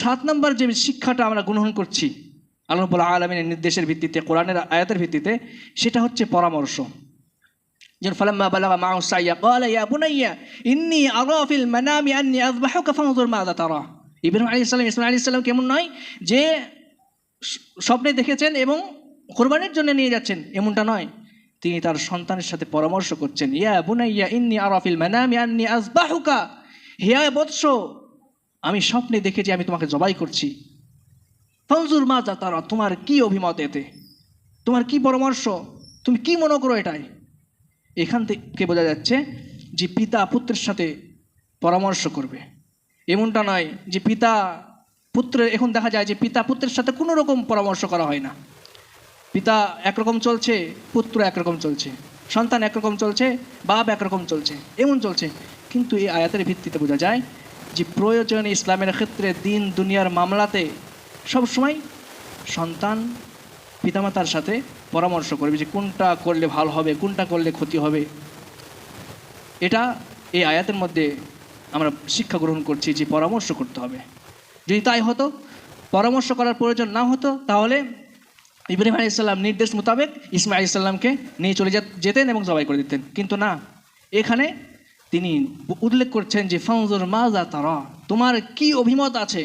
সাত নম্বর যে শিক্ষাটা আমরা গ্রহণ করছি আল্লাহবুল আলমিনের নির্দেশের ভিত্তিতে, কোরআনের আয়াতের ভিত্তিতে, সেটা হচ্ছে পরামর্শ। কেমন নয়, যে স্বপ্নে দেখেছেন এবং কোরবানির জন্য নিয়ে যাচ্ছেন, এমনটা নয়। তিনি তার সন্তানের সাথে পরামর্শ করছেন, ইয়া বুনাইয়া, ইন্নি আরফিল মানামি আন্নী আযবাহুকা হিয়া বৎস আমি স্বপ্নে দেখেছি আমি তোমাকে জবাই করছি। ফনজুর মা যা তারা, তোমার কি অভিমত এতে? তোমার কি পরামর্শ? তুমি কি মনে করো এটাই? এখান থেকে বোঝা যাচ্ছে যে পিতা পুত্রের সাথে পরামর্শ করবে। এমনটা নয় যে পিতা পুত্র এখন দেখা যায় যে পিতা পুত্রের সাথে কোনো রকম পরামর্শ করা হয় না। পিতা একরকম চলছে, পুত্র একরকম চলছে, সন্তান একরকম চলছে, বাপ একরকম চলছে, এমন চলছে। কিন্তু এই আয়াতের ভিত্তিতে বোঝা যায় যে প্রয়োজন ইসলামের ক্ষেত্রে দিন দুনিয়ার মামলাতে সবসময় সন্তান পিতামাতার সাথে পরামর্শ করবে যে কোনটা করলে ভালো হবে, কোনটা করলে ক্ষতি হবে। এটা এই আয়াতের মধ্যে আমরা শিক্ষা গ্রহণ করছি যে পরামর্শ করতে হবে। যদি তাই হতো, পরামর্শ করার প্রয়োজন না হতো, তাহলে ইব্রাহিম আলী ইসলাম নির্দেশ মোতাবেক আলী ইসলামকে নিয়ে চলে যেতেন এবং জবাই করে দিতেন। কিন্তু না, এখানে তিনি উল্লেখ করছেন যে ফাউজুর মাজা তারা তোমার কি অভিমত আছে?